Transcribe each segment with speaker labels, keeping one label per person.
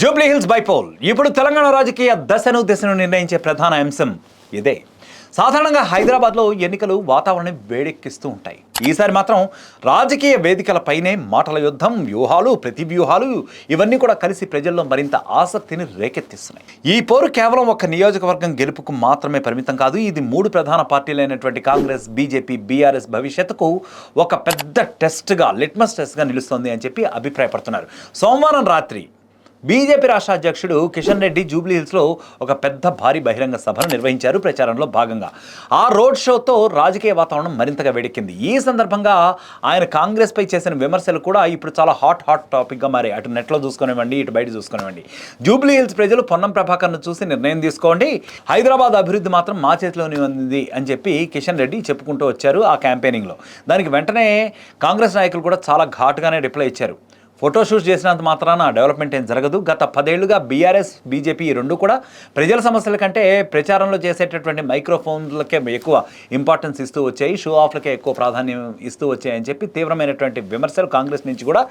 Speaker 1: Jubilee hills bypoll. ఇప్పుడు తెలంగాణ రాజకీయ దశను దిశను నిర్ణయించే ప్రధాన అంశం ఇదే. సాధారణంగా హైదరాబాద్లో ఎన్నికలు వాతావరణం వేడెక్కిస్తూ ఉంటాయి. ఈసారి మాత్రం రాజకీయ వేదికలపైనే మాటల యుద్ధం వ్యూహాలు ప్రతి వ్యూహాలు ఇవన్నీ కూడా కలిసి ప్రజల్లో మరింత ఆసక్తిని రేకెత్తిస్తున్నాయి. ఈ పోరు కేవలం ఒక నియోజకవర్గం గెలుపుకు మాత్రమే పరిమితం కాదు ఇది మూడు ప్రధాన పార్టీలైనటువంటి కాంగ్రెస్ బీజేపీ బీఆర్ఎస్ భవిష్యత్తుకు ఒక పెద్ద టెస్ట్గా లిట్మస్ టెస్ట్గా నిలుస్తోంది అని చెప్పి అభిప్రాయపడుతున్నారు. సోమవారం రాత్రి బీజేపీ రాష్ట్ర అధ్యక్షుడు కిషన్ రెడ్డి జూబ్లీహిల్స్లో ఒక పెద్ద భారీ బహిరంగ సభను నిర్వహించారు. ప్రచారంలో భాగంగా ఆ రోడ్ షోతో రాజకీయ వాతావరణం మరింతగా వేడెక్కింది. ఈ సందర్భంగా ఆయన కాంగ్రెస్పై చేసిన విమర్శలు కూడా ఇప్పుడు చాలా హాట్ హాట్ టాపిక్గా మారాయి. అటు నెట్లో చూసుకునివ్వండి ఇటు బయట చూసుకునివ్వండి. జూబ్లీ హిల్స్ ప్రజలు పొన్నం ప్రభాకర్ను చూసి నిర్ణయం తీసుకోండి. హైదరాబాద్ అభివృద్ధి మాత్రం మా చేతిలోనే ఉంది అని చెప్పి కిషన్ రెడ్డి చెప్పుకుంటూ వచ్చారు ఆ క్యాంపెయినింగ్లో. దానికి వెంటనే కాంగ్రెస్ నాయకులు కూడా చాలా ఘాటుగానే రిప్లై ఇచ్చారు. ఫోటోషూట్ చేసినంత మాత్రాన డెవలప్మెంట్ ఏం జరగదు. గత పదేళ్ళుగా బీఆర్ఎస్ బీజేపీ ఈ రెండు కూడా ప్రజల సమస్యల కంటే ప్రచారంలో చేసేటటువంటి మైక్రోఫోన్లకే ఎక్కువ ఇంపార్టెన్స్ ఇస్తూ వచ్చాయి. షో ఆఫ్లకే ఎక్కువ ప్రాధాన్యం ఇస్తూ వచ్చాయని చెప్పి తీవ్రమైనటువంటి విమర్శలు కాంగ్రెస్ నుంచి కూడా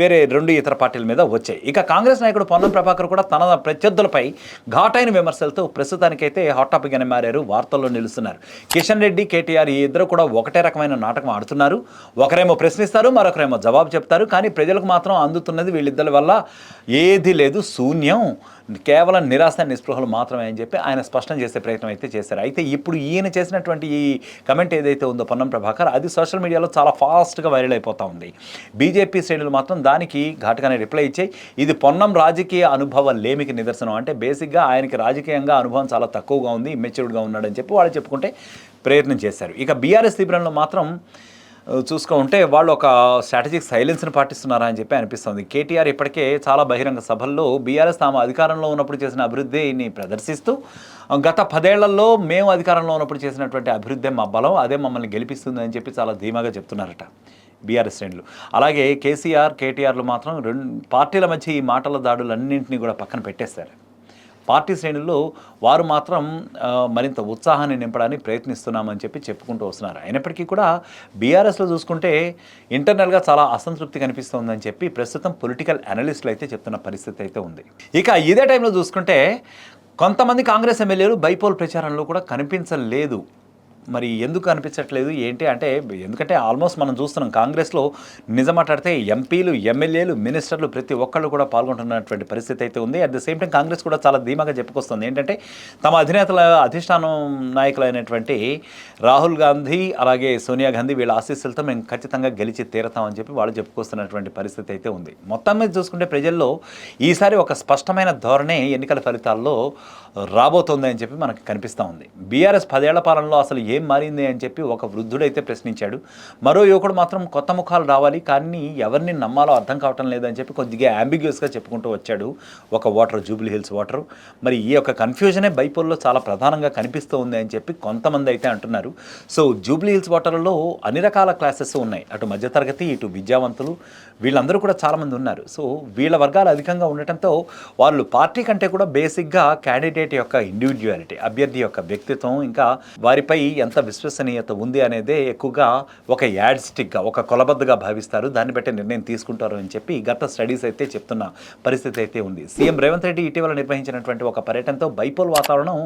Speaker 1: వేరే రెండు ఇతర పార్టీల మీద వచ్చాయి. ఇక కాంగ్రెస్ నాయకుడు పొన్నం ప్రభాకర్ కూడా తన ప్రత్యర్థులపై ఘాటైన విమర్శలతో ప్రస్తుతానికైతే హాట్ టాపిక్ అని మారారు. వార్తల్లో నిలుస్తున్నారు. కిషన్ రెడ్డి కేటీఆర్ ఈ ఇద్దరు కూడా ఒకటే రకమైన నాటకం ఆడుతున్నారు. ఒకరేమో ప్రశ్నిస్తారు మరొకరేమో జవాబు చెప్తారు. కానీ ప్రజలకు మాత్రం అందుతున్నది వీళ్ళిద్దరి వల్ల ఏది లేదు శూన్యం. కేవలం నిరాశ నిస్పృహలు మాత్రమే అని చెప్పి ఆయన స్పష్టం చేసే ప్రయత్నం అయితే చేశారు. అయితే ఇప్పుడు ఈయన చేసినటువంటి ఈ కమెంట్ ఏదైతే ఉందో పొన్నం ప్రభాకర్ అది సోషల్ మీడియాలో చాలా ఫాస్ట్గా వైరల్ అయిపోతూ ఉంది. బీజేపీ శ్రేణులు మాత్రం దానికి ఘాటుగానే రిప్లై ఇచ్చాయి. ఇది పొన్నం రాజకీయ అనుభవ లేమికి నిదర్శనం. అంటే బేసిక్గా ఆయనకి రాజకీయంగా అనుభవం చాలా తక్కువగా ఉంది ఇమ్మెచ్యూర్డ్గా ఉన్నాడని చెప్పి వాళ్ళు చెప్పుకుంటే ప్రయత్నం చేశారు. ఇక బీఆర్ఎస్ శిబిరంలో మాత్రం చూసుకుంటే వాళ్ళు ఒక స్ట్రాటజిక్ సైలెన్స్ని పాటిస్తున్నారా అని చెప్పి అనిపిస్తుంది. కేటీఆర్ ఇప్పటికే చాలా బహిరంగ సభల్లో బీఆర్ఎస్ తాము అధికారంలో ఉన్నప్పుడు చేసిన అభివృద్ధిని ప్రదర్శిస్తూ గత పదేళ్ళలో మేము అధికారంలో ఉన్నప్పుడు చేసినటువంటి అభివృద్ధి మా బలం అదే మమ్మల్ని గెలిపిస్తుంది అని చెప్పి చాలా ధీమాగా చెప్తున్నారట బీఆర్ఎస్ శ్రేణులు. అలాగే కేసీఆర్ కేటీఆర్లు మాత్రం రెండు పార్టీల మధ్య ఈ మాటల దాడులన్నింటినీ కూడా పక్కన పెట్టేశారు. పార్టీ శ్రేణుల్లో వారు మాత్రం మరింత ఉత్సాహాన్ని నింపడానికి ప్రయత్నిస్తున్నామని చెప్పి చెప్పుకుంటూ వస్తున్నారు. అయినప్పటికీ కూడా బీఆర్ఎస్లో చూసుకుంటే ఇంటర్నల్గా చాలా అసంతృప్తి కనిపిస్తోందని చెప్పి ప్రస్తుతం పొలిటికల్ అనలిస్టులు అయితే చెప్తున్న పరిస్థితి అయితే ఉంది. ఇక ఇదే టైంలో చూసుకుంటే కొంతమంది కాంగ్రెస్ ఎమ్మెల్యేలు బైపోల్ ప్రచారంలో కూడా కనిపించలేదు. మరి ఎందుకు అనిపించట్లేదు? ఏంటి అంటే ఎందుకంటే ఆల్మోస్ట్ మనం చూస్తున్నాం కాంగ్రెస్లో నిజం మాట్లాడితే ఎంపీలు ఎమ్మెల్యేలు మినిస్టర్లు ప్రతి ఒక్కళ్ళు కూడా పాల్గొంటున్నటువంటి పరిస్థితి అయితే ఉంది. At the same time Congress కూడా చాలా ధీమాగా చెప్పుకొస్తుంది ఏంటంటే తమ అధినేతల అధిష్టానం నాయకులైనటువంటి రాహుల్ గాంధీ అలాగే సోనియా గాంధీ వీళ్ళ ఆశీస్సులతో మేము ఖచ్చితంగా గెలిచి తీరతామని చెప్పి వాళ్ళు చెప్పుకొస్తున్నటువంటి పరిస్థితి అయితే ఉంది. మొత్తం మీద చూసుకుంటే ప్రజల్లో ఈసారి ఒక స్పష్టమైన ధోరణి ఎన్నికల ఫలితాల్లో రాబోతోంది అని చెప్పి మనకు కనిపిస్తూ ఉంది. బీఆర్ఎస్ పదేళ్ళ పాలనలో అసలు ఏం మారింది అని చెప్పి ఒక వృద్ధుడైతే ప్రశ్నించాడు. మరో యువకుడు మాత్రం కొత్త ముఖాలు రావాలి కానీ ఎవరిని నమ్మాలో అర్థం కావటం లేదని చెప్పి కొద్దిగా అంబిగ్యూస్గా చెప్పుకుంటూ వచ్చాడు ఒక ఓటర్ జూబ్లీ హిల్స్ ఓటర్ మరి ఈ యొక్క కన్ఫ్యూజనే బైపోల్లో చాలా ప్రధానంగా కనిపిస్తూ ఉంది అని చెప్పి కొంతమంది అయితే అంటున్నారు. సో జూబ్లీ హిల్స్ ఓటర్లలో అన్ని రకాల క్లాసెస్ ఉన్నాయి. అటు మధ్యతరగతి ఇటు విద్యావంతులు వీళ్ళందరూ కూడా చాలామంది ఉన్నారు. సో వీళ్ళ వర్గాలు అధికంగా ఉండటంతో వాళ్ళు పార్టీ కంటే కూడా బేసిక్గా క్యాండిడేట్ యొక్క ఇండివిజువాలిటీ అభ్యర్థి యొక్క వ్యక్తిత్వం ఇంకా వారిపై ఎంత విశ్వసనీయత ఉంది అనేదే ఎక్కువగా ఒక యాడ్ స్టిక్గా ఒక కొలబద్దగా భావిస్తారు. దాన్ని బట్టి నిర్ణయం తీసుకుంటారు అని చెప్పి గత స్టడీస్ అయితే చెప్తున్న పరిస్థితి అయితే ఉంది. సీఎం రేవంత్ రెడ్డి ఇటీవల నిర్వహించినటువంటి ఒక పర్యటనతో బైపోల్ వాతావరణం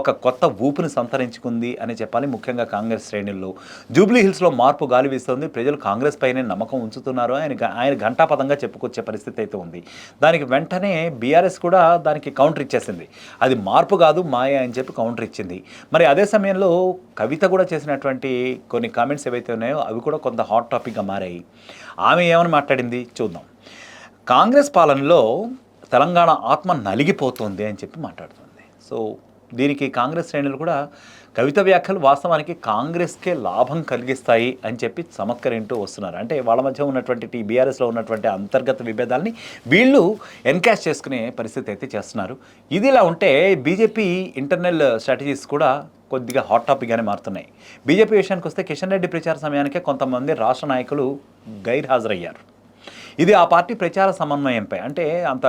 Speaker 1: ఒక కొత్త ఊపుని సంతరించుకుంది అని చెప్పాలి ముఖ్యంగా కాంగ్రెస్ శ్రేణుల్లో. జూబ్లీ హిల్స్లో మార్పు గాలి వీస్తోంది. ప్రజలు కాంగ్రెస్ పైనే నమ్మకం ఉంచుతున్నారు ఆయన ఆయన ఘంటాపదంగా చెప్పుకొచ్చే పరిస్థితి అయితే ఉంది. దానికి వెంటనే బీఆర్ఎస్ కూడా దానికి కౌంటర్ ఇచ్చేసింది. అది మార్పు కాదు మాయ అని చెప్పి కౌంటర్ ఇచ్చింది. మరి అదే సమయంలో కవిత కూడా చేసినటువంటి కొన్ని కామెంట్స్ ఏవైతే ఉన్నాయో అవి కూడా కొంత హాట్ టాపిక్గా మారాయి. ఆమె ఏమని మాట్లాడింది? చూద్దాం. కాంగ్రెస్ పాలనలో తెలంగాణ ఆత్మ నలిగిపోతుంది అని చెప్పి మాట్లాడుతుంది. సో దీనికి కాంగ్రెస్ శ్రేణులు కూడా కవిత వ్యాఖ్యలు వాస్తవానికి కాంగ్రెస్కే లాభం కలిగిస్తాయి అని చెప్పి చమత్కరింటూ వస్తున్నారు. అంటే వాళ్ళ మధ్య ఉన్నటువంటి టీ బీఆర్ఎస్లో ఉన్నటువంటి అంతర్గత విభేదాలని వీళ్ళు ఎన్కాష్ చేసుకునే పరిస్థితి అయితే చేస్తున్నారు. ఇది ఇలా ఉంటే బీజేపీ ఇంటర్నల్ స్ట్రాటజీస్ కూడా కొద్దిగా హాట్ టాపిక్గానే మారుతున్నాయి. బీజేపీ విషయానికి వస్తే కిషన్ రెడ్డి ప్రచార సమయానికే కొంతమంది రాష్ట్ర నాయకులు గైర్హాజరయ్యారు. ఇది ఆ పార్టీ ప్రచార సమన్వయంపై. అంటే అంత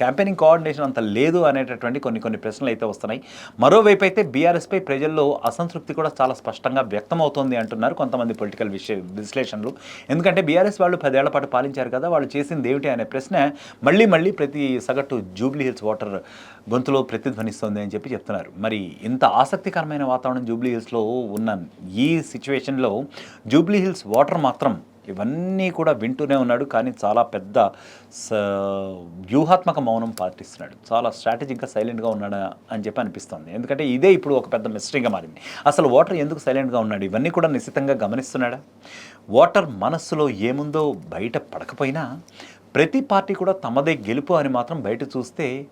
Speaker 1: క్యాంపెయినింగ్ కోఆర్డినేషన్ అంత లేదు అనేటటువంటి కొన్ని కొన్ని ప్రశ్నలు అయితే వస్తున్నాయి. మరోవైపు అయితే బీఆర్ఎస్పై ప్రజల్లో అసంతృప్తి కూడా చాలా స్పష్టంగా వ్యక్తమవుతోంది అంటున్నారు కొంతమంది పొలిటికల్ విషయ విశ్లేషణలు. ఎందుకంటే బీఆర్ఎస్ వాళ్ళు పదేళ్ళ పాటు పాలించారు కదా వాళ్ళు చేసింది ఏమిటి అనే ప్రశ్న మళ్ళీ మళ్ళీ ప్రతి సగటు జూబ్లీ హిల్స్ వాటర్ గొంతులో ప్రతిధ్వనిస్తోంది అని చెప్పి చెప్తున్నారు. మరి ఇంత ఆసక్తికరమైన వాతావరణం జూబ్లీ హిల్స్లో ఉన్న ఈ సిచ్యువేషన్లో జూబ్లీ హిల్స్ వాటర్ మాత్రం ఇవన్నీ కూడా వింటూనే ఉన్నాడు కానీ చాలా పెద్ద స- వ్యూహాత్మక మౌనం పాటిస్తున్నాడు. చాలా స్ట్రాటజిక్గా సైలెంట్గా ఉన్నాడు అని చెప్పి అనిపిస్తుంది. ఎందుకంటే ఇదే ఇప్పుడు ఒక పెద్ద మిస్టరీగా మారింది. అసలు వాటర్ ఎందుకు సైలెంట్గా ఉన్నాడు? ఇవన్నీ కూడా నిశ్చితంగా గమనిస్తున్నాడా? వాటర్ మనస్సులో ఏముందో బయట పడకపోయినా ప్రతి పార్టీ కూడా తమదే గెలుపు అని మాత్రం బయట చూస్తే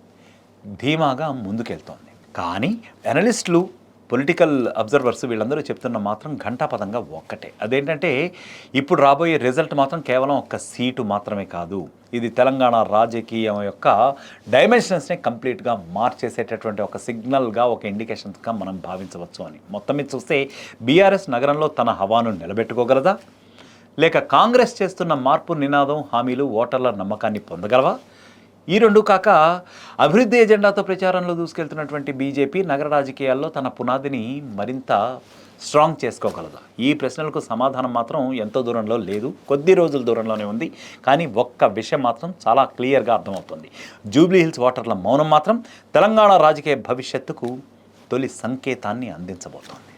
Speaker 1: ధీమాగా ముందుకెళ్తోంది. కానీ అనలిస్టులు పొలిటికల్ అబ్జర్వర్స్ వీళ్ళందరూ చెప్తున్న మాత్రం ఘంటాపదంగా ఒక్కటే. అదేంటంటే ఇప్పుడు రాబోయే రిజల్ట్ మాత్రం కేవలం ఒక్క సీటు మాత్రమే కాదు. ఇది తెలంగాణ రాజకీయం యొక్క డైమెన్షన్స్ని కంప్లీట్గా మార్చేసేటటువంటి ఒక సిగ్నల్గా ఒక ఇండికేషన్స్గా మనం భావించవచ్చు అని. మొత్తం మీద చూస్తే బీఆర్ఎస్ నగరంలో తన హవాను నిలబెట్టుకోగలదా? లేక కాంగ్రెస్ చేస్తున్న మార్పు నినాదం హామీలు ఓటర్ల నమ్మకాన్ని పొందగలవా? ఈ రెండు కాక అభివృద్ధి ఎజెండాతో ప్రచారంలో దూసుకెళ్తున్నటువంటి బీజేపీ నగర రాజకీయాల్లో తన పునాదిని మరింత స్ట్రాంగ్ చేసుకోగలదా? ఈ ప్రశ్నలకు సమాధానం మాత్రం ఎంతో దూరంలో లేదు. కొద్ది రోజుల దూరంలోనే ఉంది. కానీ ఒక్క విషయం మాత్రం చాలా క్లియర్గా అర్థమవుతుంది. జూబ్లీ హిల్స్ వాటర్ల మౌనం మాత్రం తెలంగాణ రాజకీయ భవిష్యత్తుకు తొలి సంకేతాన్ని అందించబోతోంది.